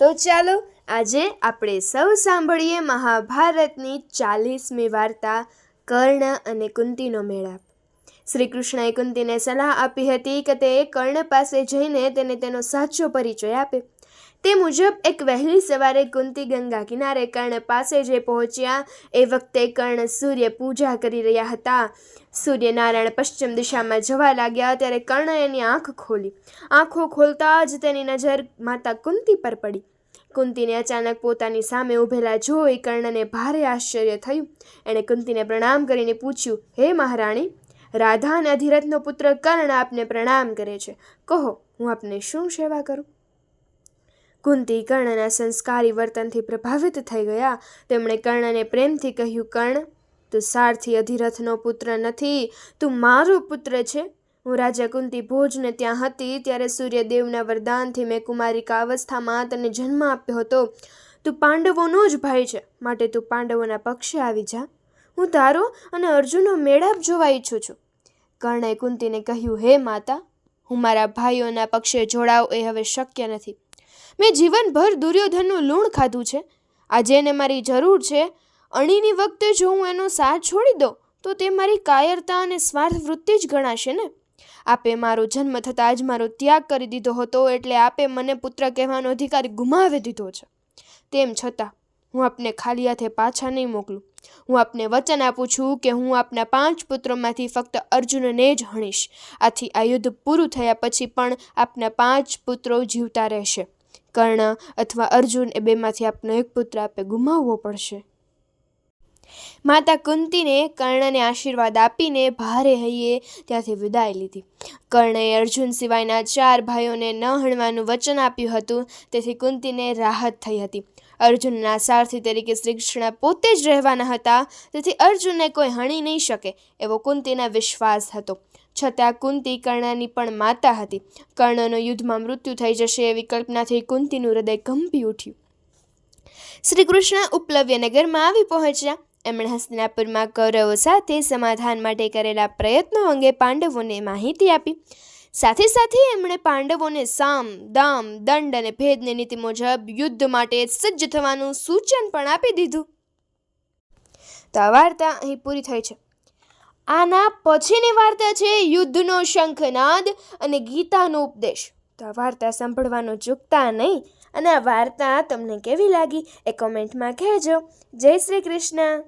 તો ચાલો આજે આપણે સૌ સાંભળીએ મહાભારતની ચાલીસમી વાર્તા, કર્ણ અને કુંતીનો મેળાપ. શ્રી કૃષ્ણએ કુંતીને સલાહ આપી હતી કે તે કર્ણ પાસે જઈને તેને તેનો સાચો પરિચય આપે. તે મુજબ એક વહેલી સવારે કુંતી ગંગા કિનારે કર્ણ પાસે જે પહોંચ્યા, એ વખતે કર્ણ સૂર્ય પૂજા કરી રહ્યા હતા. સૂર્યનારાયણ પશ્ચિમ દિશામાં જવા લાગ્યા ત્યારે કર્ણએ એની આંખ ખોલી. આંખો ખોલતા જ તેની નજર માતા કુંતી પર પડી. કુંતીને અચાનક પોતાની સામે ઊભેલા જોઈ કર્ણને ભારે આશ્ચર્ય થયું. એણે કુંતીને પ્રણામ કરીને પૂછ્યું, હે મહારાણી રાધા અને અધિરથનો પુત્ર કર્ણ આપને પ્રણામ કરે છે. કહો, હું આપને શું સેવા કરું? કુંતી, કર્ણના સંસ્કારી વર્તનથી પ્રભાવિત થઈ ગયા. તેમણે કર્ણને પ્રેમથી કહ્યું, કર્ણ, તું સારથી અધિરથનો પુત્ર નથી. તું મારો પુત્ર છે. હું રાજા કુંતી ભોજને ત્યાં હતી ત્યારે સૂર્યદેવના વરદાનથી મેં કુમારિકા અવસ્થામાં તને જન્મ આપ્યો હતો. તું પાંડવોનો જ ભાઈ છે. માટે તું પાંડવોના પક્ષે આવી જા. હું તારો અને અર્જુનનો મેળાપ જોવા ઈચ્છું છું. કર્ણએ કુંતીને કહ્યું, હે માતા, હું મારા ભાઈઓના પક્ષે જોડાવ એ હવે શક્ય નથી. મેં જીવનભર દુર્યોધનનું લૂણ ખાધું છે. આજે એને મારી જરૂર છે. અણીની વખતે જો હું એનો સાથ છોડી દઉં, તો તે મારી કાયરતા અને સ્વાર્થ વૃત્તિ જ ગણાશે ને? આપે મારો જન્મ થતાં જ મારો ત્યાગ કરી દીધો હતો એટલે આપે મને પુત્ર કહેવાનો અધિકાર ગુમાવી દીધો છે. તેમ છતાં, હું આપને ખાલી હાથે પાછા નહીં મોકલું. હું આપને વચન આપું છું કે હું આપના પાંચ પુત્રોમાંથી ફક્ત અર્જુનને જ હણીશ. આથી આ યુદ્ધ પૂરું થયા પછી પણ આપના પાંચ પુત્રો જીવતા રહેશે. કર્ણ અથવા અર્જુન એ બેમાંથી આપનો એક પુત્ર આપે, ગુમાવવો પડશે. માતા કુંતીને કર્ણને આશીર્વાદ આપીને ભારે હૈયે ત્યાંથી વિદાય લીધી. કર્ણએ અર્જુન સિવાયના ચાર ભાઈઓને ન હણવાનું વચન આપ્યું હતું, તેથી કુંતીને રાહત થઈ હતી. અર્જુનના સારથી તરીકે શ્રી કૃષ્ણ પોતે જ રહેવાના હતા, તેથી અર્જુનને કોઈ હણી નહીં શકે એવો કુંતીના વિશ્વાસ હતો. છતાં કુંતી કર્ણની પણ માતા હતી. કર્ણનો યુદ્ધમાં મૃત્યુ થઈ જશે એવી કલ્પનાથી કુંતીનું હૃદય કંપી ઉઠ્યું. શ્રી કૃષ્ણ આવી પહોંચ્યા. એમણે હસ્તિનાપુરમાં કૌરવો સાથે સમાધાન માટે કરેલા પ્રયત્નો અંગે પાંડવોને માહિતી આપી. સાથે સાથે એમણે પાંડવોને સામ, દામ, દંડ અને ભેદની નીતિ મુજબ યુદ્ધ માટે સજ્જ થવાનું સૂચન પણ આપી દીધું. તો આ વાર્તા અહીં પૂરી થઈ છે. આના પછીની વાર્તા છે યુદ્ધનો શંખનાદ અને ગીતાનો ઉપદેશ. તો આ વાર્તા સાંભળવાનું ચૂકતા નહીં અને આ વાર્તા તમને કેવી લાગી એ કોમેન્ટમાં કહેજો. જય શ્રી કૃષ્ણ.